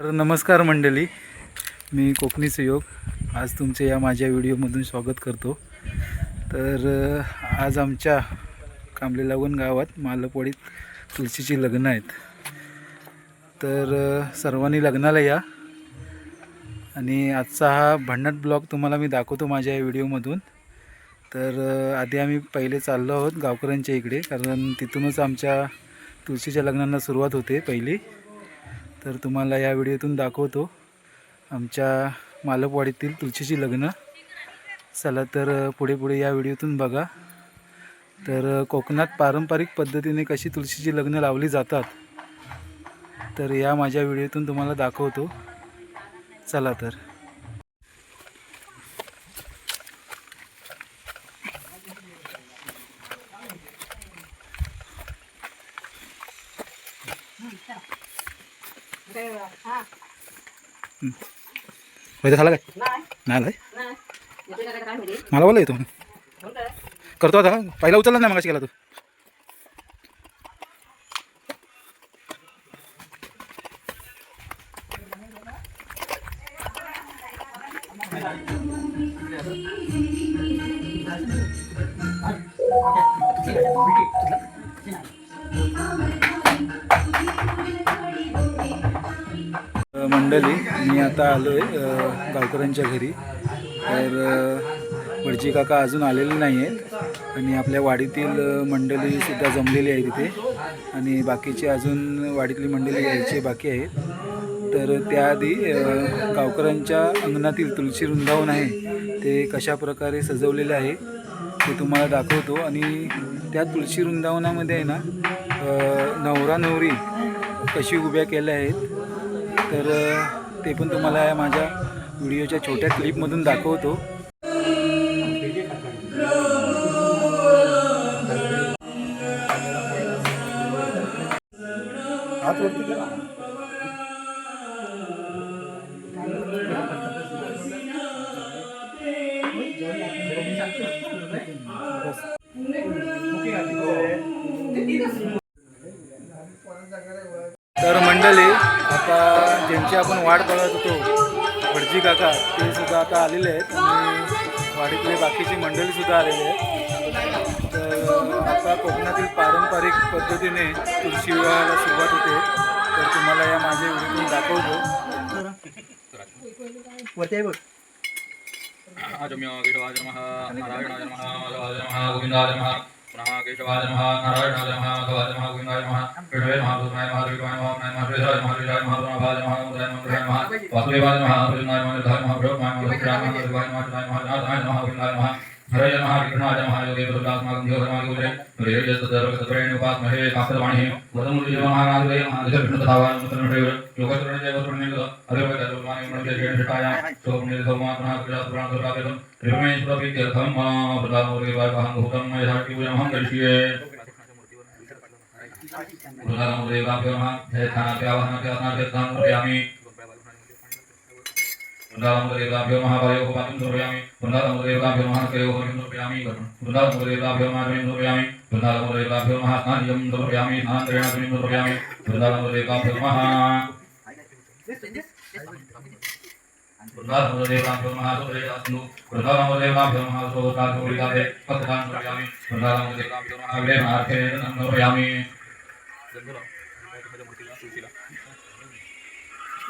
तर नमस्कार मंडळी मी कोकणी सुयोग. आज तुमचे या माझ्या व्हिडिओमधून स्वागत करतो. तर आज आमच्या कांबले लागून गावात मालपोळीत तुळशीची लग्न आहेत. तर सर्वांनी लग्नाला या. आणि आजचा हा भंडट ब्लॉग तुम्हाला मी दाखवतो माझ्या या व्हिडिओमधून. तर आधी आम्ही पहिले चाललो आहोत गावकऱ्यांच्या इकडे कारण तिथूनच आमच्या तुळशीच्या लग्नांना सुरुवात होते पहिली. तर तुम्हाला या व्हिडिओतून दाखवतो आमच्या मालपवाडीतील तुळशीची लग्न. चला तर पुढे पुढे या व्हिडिओतून बघा. तर कोकणात पारंपरिक पद्धतीने कशी तुळशीची लग्न लावली जातात तर या माझ्या व्हिडिओतून तुम्हाला दाखवतो. चला तर. वैद्य झाला काय? नाही झालं मला बोला येतो करतो आता. पहिला उचलला नाही मगाशी केला तू. Thank you. मंडळी मी आता आलो आहे गावकऱ्यांच्या घरी. तर भटजी काका अजून आलेले नाही आहेत आणि आपल्या वाडीतील मंडळीसुद्धा जमलेली आहे तिथे आणि बाकीचे अजून वाडीतली मंडळी यायची बाकी आहेत. तर त्याआधी गावकऱ्यांच्या अंगणातील तुळशी वृंदावन आहे. ते कशा प्रकारे सजवलेलं आहे ते तुम्हाला दाखवतो. आणि त्या तुळशी वृंदावनामध्ये आहे ना नवरा नवरी कशी उभ्या केल्या आहेत तर ते पण तुम्हाला माझ्या व्हिडिओच्या छोट्या क्लिपमधून दाखवतो. तर मंडळी आता ज्यांची आपण वाट बघत होतो भटजी काका ते सुद्धा आता आलेले आहेत वाडीतले बाकीची मंडळीसुद्धा आलेली आहेत तर आता कोकणातील पारंपरिक पद्धतीने तुळशी विवाहाला सुरुवात होते तर तुम्हाला या माझे व्हिडिओतून दाखवतो वरती बघ आज मी नमः केशवाय नमः नारायणाय नमः भगवाय नमः गोविन्दाय नमः कृष्णाय नमः भूताय नमः विष्णुवाय नमः नमः नमः नमः विजय नमः नमः नमः नमः नमः नमः वासुदेवाय नमः कृष्णाय नमः नमः नमः नमः नमः नमः नमः नमः नमः नमः नमः नमः नमः नमः नमः नमः हरय नमः विघ्नाय नमः योगे भद्रात्माकं योगमायोगे हरेर्य तदर्वकतप्रणयोपात्महे काकरवाणि वदमुर्य महाराजवे महादशविष्णुतथावान् मुत्रमिषेव योगचरणजय वत्रणेव अदर्वकतर्वमाने मणिजयेणषटायां सोमनिर्धौमात्मनः क्रियासुरासुरापेदं त्रिमेश्वरपीत्यर्थं मा प्रदामोरेवाहं भूतं मयधाटिपूजमहं करिष्ये। प्रदामोरेवाभ्यमः जयथानाप्यावहनप्यासनाभ्यर्थां प्रयामि पुनरामुदेवताभ्यो महाबलयोः पतिं समर्पयामि पुनरामुदेवताभ्यो महाकयोः पतिं समर्पयामि पुनरामुदेवताभ्यो महाकविं समर्पयामि पुनरामुदेवताभ्यो महास्नानियं समर्पयामि स्नान्तरेण कविं समर्पयामि पुनरामुदेवताभ्यो महा पुनरामुदेवताभ्यो महासुरेयास्तु पुनरामुदेवताभ्यो महासुरोताभ्योरिकाभे पथकान् समर्पयामि पुनरामुदेवताभ्यो महाविरे महार्थेन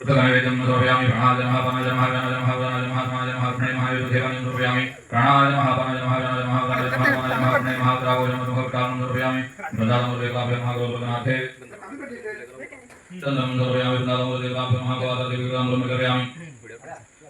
चंद्रम सर्वयामि चंद्रम सर्वयामि महाभारत देवी काम करयामि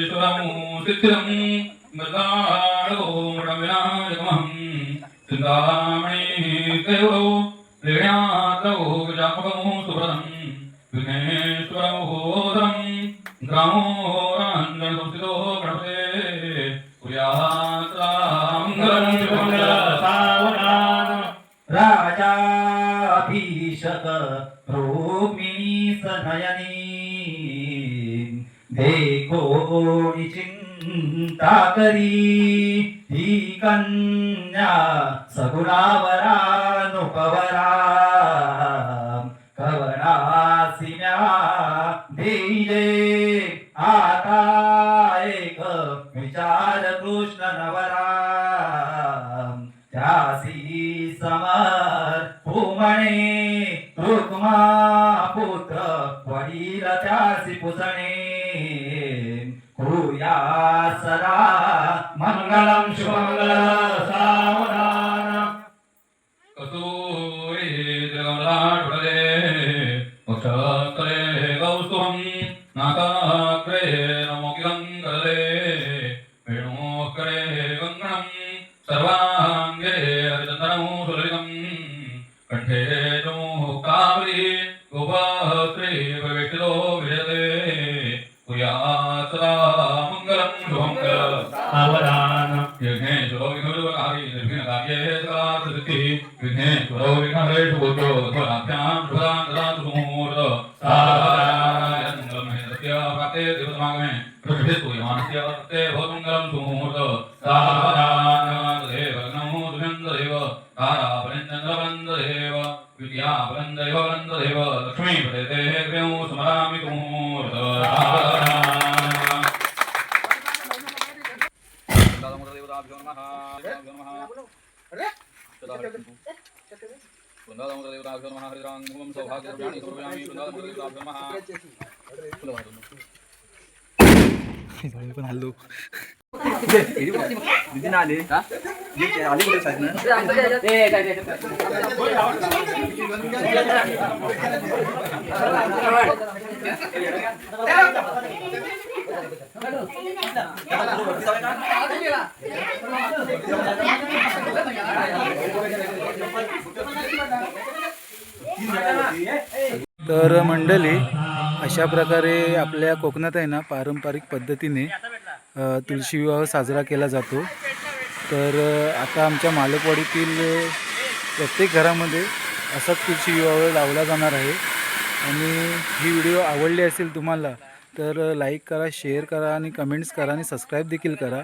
മോരേശ്വരമൂർത്തിരം മൃഗാളോ മൃഗവിനായകം ചിന്താ राजाभिषत राजाभिषक रोमिणी सनयनी देखो चिंता करी। ही कन्या सगुणावरा पुमणे रुक्मा पुत्र वडील त्यासी पुसणे होया सदा मंगलम शुभमंगल सावधान कसूरी देवला वक्षकले उठकले नाकाग्रे ശ്രീ ഭഗവതിലോ വിരതേ पण हल्लो दिदी आले आले कुठे साहेब तर मंडळी अशा प्रकारे आपल्या कोकणात आहे ना पारंपरिक पद्धतीने तुळशी विवाह साजरा केला जातो. तर आता आमच्या मालकवाडीतील प्रत्येक घरामध्ये असाच तुळशी विवाह लावला जाणार आहे. आणि ही व्हिडिओ आवडली असेल तुम्हाला तर लाईक करा शेअर करा आणि कमेंट्स करा आणि सबस्क्राईब देखील करा.